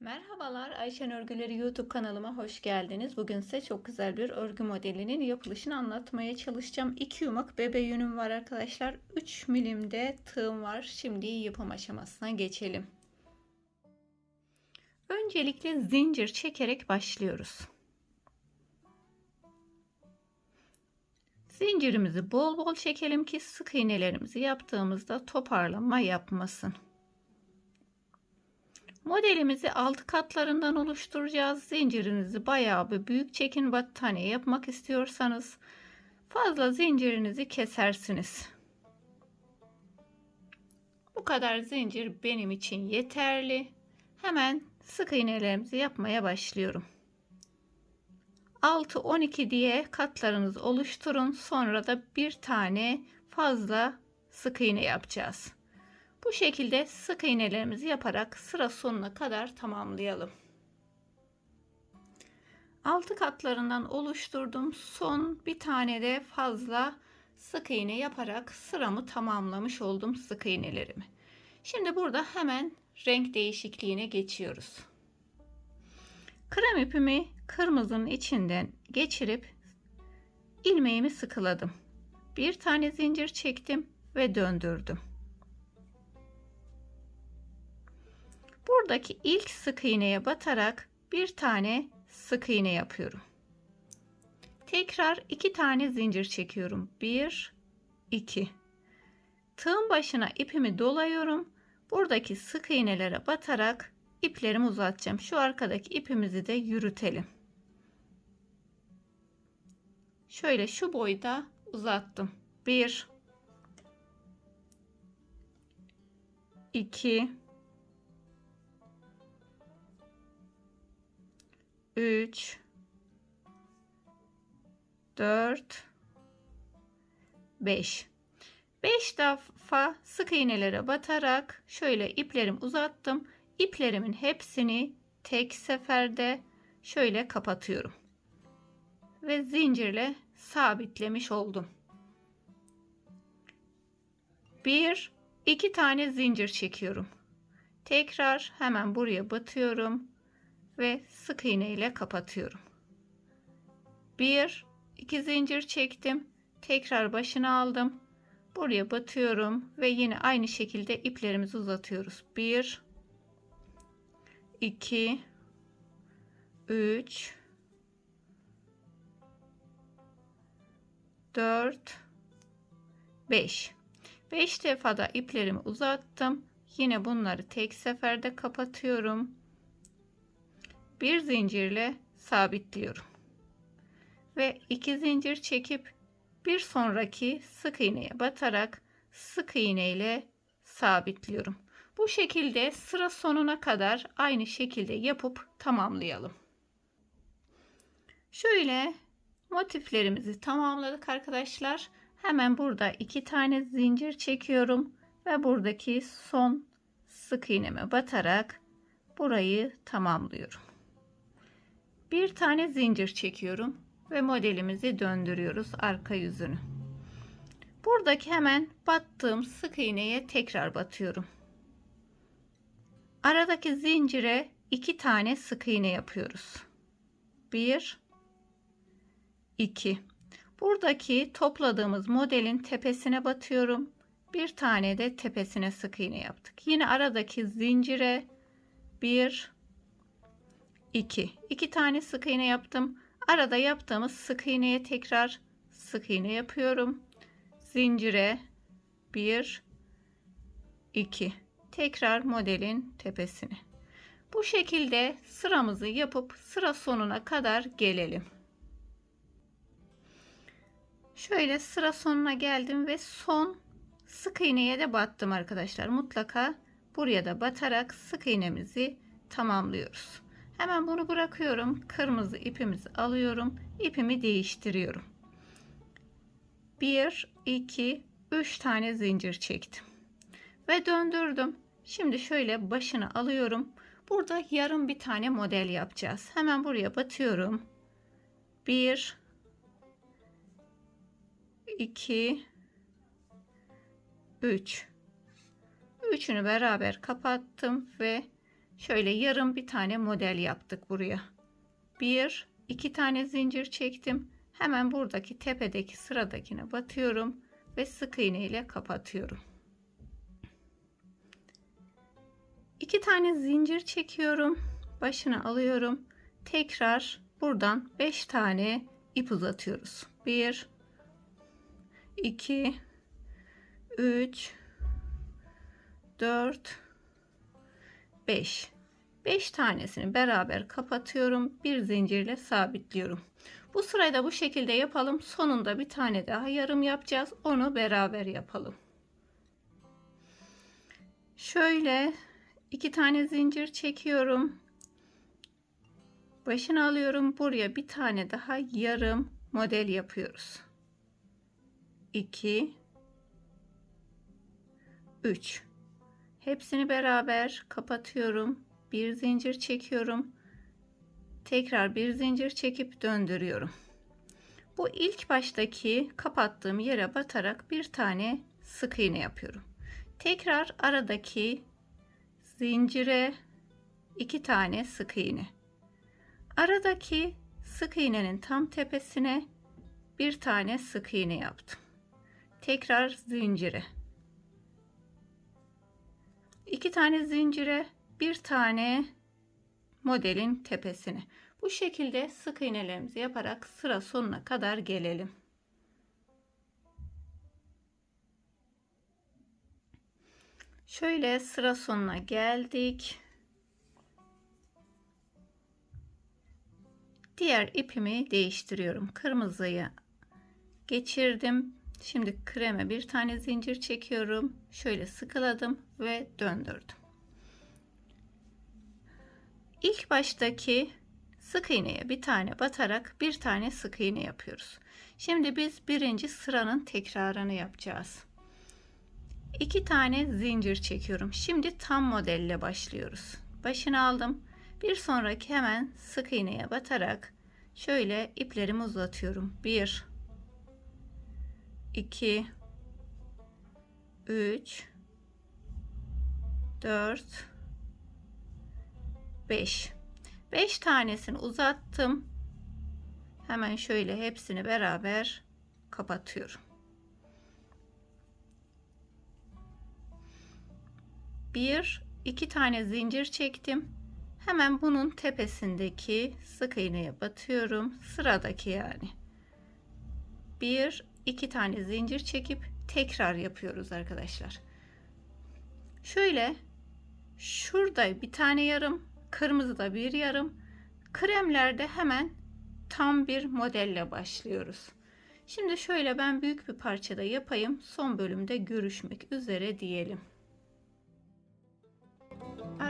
Merhabalar Ayşen Örgüleri YouTube kanalıma hoş geldiniz. Bugün size çok güzel bir örgü modelinin yapılışını anlatmaya çalışacağım. 2 yumak bebe yünüm var arkadaşlar. 3 milimde tığım var. Şimdi yapım aşamasına geçelim. Öncelikle zincir çekerek başlıyoruz. Zincirimizi bol bol çekelim ki sık iğnelerimizi yaptığımızda toparlama yapmasın. Modelimizi alt katlarından oluşturacağız. Zincirinizi bayağı bir büyük çekin battaniye yapmak istiyorsanız fazla zincirinizi kesersiniz. Bu kadar zincir benim için yeterli. Hemen sık iğnelerimizi yapmaya başlıyorum. 6 12 diye katlarınızı oluşturun. Sonra da bir tane fazla sık iğne yapacağız. Bu şekilde sık iğnelerimizi yaparak sıra sonuna kadar tamamlayalım. Altı katlarından oluşturdum. Son bir tane de fazla sık iğne yaparak sıramı tamamlamış oldum sık iğnelerimi. Şimdi burada hemen renk değişikliğine geçiyoruz. Krem ipimi kırmızının içinden geçirip ilmeğimi sıkıladım. Bir tane zincir çektim ve döndürdüm. Buradaki ilk sık iğneye batarak bir tane sık iğne yapıyorum. Tekrar iki tane zincir çekiyorum. Bir, iki. Tığın başına ipimi dolayıyorum. Buradaki sık iğnelere batarak iplerimi uzatacağım. Şu arkadaki ipimizi de yürütelim. Şöyle şu boyda uzattım. Bir, iki, 3 4 5 5 defa sık iğnelere batarak şöyle iplerimi uzattım. İplerimin hepsini tek seferde şöyle kapatıyorum. Ve zincirle sabitlemiş oldum. Bir, iki tane zincir çekiyorum. Tekrar hemen buraya batıyorum ve sık iğne ile kapatıyorum. Bir, iki zincir çektim. Tekrar başına aldım. Buraya batıyorum ve yine aynı şekilde iplerimizi uzatıyoruz. Bir, iki, üç, dört, beş. Beş defa da iplerimi uzattım. Yine bunları tek seferde kapatıyorum bir zincirle sabitliyorum. Ve iki zincir çekip bir sonraki sık iğneye batarak sık iğne ile sabitliyorum. Bu şekilde sıra sonuna kadar aynı şekilde yapıp tamamlayalım. Şöyle motiflerimizi tamamladık arkadaşlar. Hemen burada iki tane zincir çekiyorum ve buradaki son sık iğneme batarak burayı tamamlıyorum bir tane zincir çekiyorum ve modelimizi döndürüyoruz arka yüzünü. Buradaki hemen battığım sık iğneye tekrar batıyorum. Aradaki zincire iki tane sık iğne yapıyoruz. Bir, iki. Buradaki topladığımız modelin tepesine batıyorum. Bir tane de tepesine sık iğne yaptık. Yine aradaki zincire bir, 2 2 tane sık iğne yaptım arada yaptığımız sık iğneye tekrar sık iğne yapıyorum zincire 1 2 tekrar modelin tepesine bu şekilde sıramızı yapıp sıra sonuna kadar gelelim şöyle sıra sonuna geldim ve son sık iğneye de battım arkadaşlar mutlaka buraya da batarak sık iğnemizi tamamlıyoruz Hemen bunu bırakıyorum. Kırmızı ipimizi alıyorum. İpimi değiştiriyorum. 1, 2, 3 tane zincir çektim. Ve döndürdüm. Şimdi şöyle başını alıyorum. Burada yarım bir tane model yapacağız. Hemen buraya batıyorum. 1, 2 3 Üçünü beraber kapattım ve şöyle yarım bir tane model yaptık buraya. Bir, iki tane zincir çektim. Hemen buradaki tepedeki sıradakine batıyorum ve sık iğne ile kapatıyorum. İki tane zincir çekiyorum. Başını alıyorum. Tekrar buradan 5 tane ip uzatıyoruz. 1 2 3 4 5 5 tanesini beraber kapatıyorum. Bir zincirle sabitliyorum. Bu sırayı bu şekilde yapalım. Sonunda bir tane daha yarım yapacağız. Onu beraber yapalım. Şöyle iki tane zincir çekiyorum. Başını alıyorum. Buraya bir tane daha yarım model yapıyoruz. 2 3 Hepsini beraber kapatıyorum. Bir zincir çekiyorum. Tekrar bir zincir çekip döndürüyorum. Bu ilk baştaki kapattığım yere batarak bir tane sık iğne yapıyorum. Tekrar aradaki zincire iki tane sık iğne. Aradaki sık iğnenin tam tepesine bir tane sık iğne yaptım. Tekrar zincire. iki tane zincire, bir tane modelin tepesine. Bu şekilde sık iğnelerimizi yaparak sıra sonuna kadar gelelim. Şöyle sıra sonuna geldik. Diğer ipimi değiştiriyorum. Kırmızıyı geçirdim. Şimdi kreme bir tane zincir çekiyorum. Şöyle sıkıladım ve döndürdüm. İlk baştaki sık iğneye bir tane batarak bir tane sık iğne yapıyoruz. Şimdi biz birinci sıranın tekrarını yapacağız. İki tane zincir çekiyorum. Şimdi tam modelle başlıyoruz. Başını aldım. Bir sonraki hemen sık iğneye batarak şöyle iplerimi uzatıyorum. 1 2 3 4 5 5 tanesini uzattım. Hemen şöyle hepsini beraber kapatıyorum. Bir, iki tane zincir çektim. Hemen bunun tepesindeki sık iğneye batıyorum. Sıradaki yani. Bir, iki tane zincir çekip tekrar yapıyoruz arkadaşlar. Şöyle şurada bir tane yarım, kırmızıda bir yarım, kremlerde hemen tam bir modelle başlıyoruz. Şimdi şöyle ben büyük bir parçada yapayım. Son bölümde görüşmek üzere diyelim.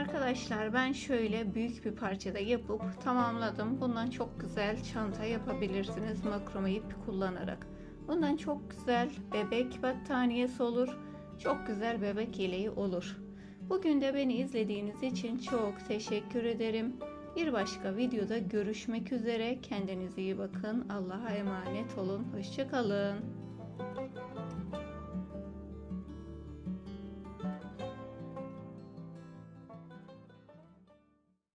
Arkadaşlar ben şöyle büyük bir parçada yapıp tamamladım. Bundan çok güzel çanta yapabilirsiniz makrome ip kullanarak. Bundan çok güzel bebek battaniyesi olur. Çok güzel bebek yeleği olur. Bugün de beni izlediğiniz için çok teşekkür ederim. Bir başka videoda görüşmek üzere. Kendinize iyi bakın. Allah'a emanet olun. Hoşçakalın.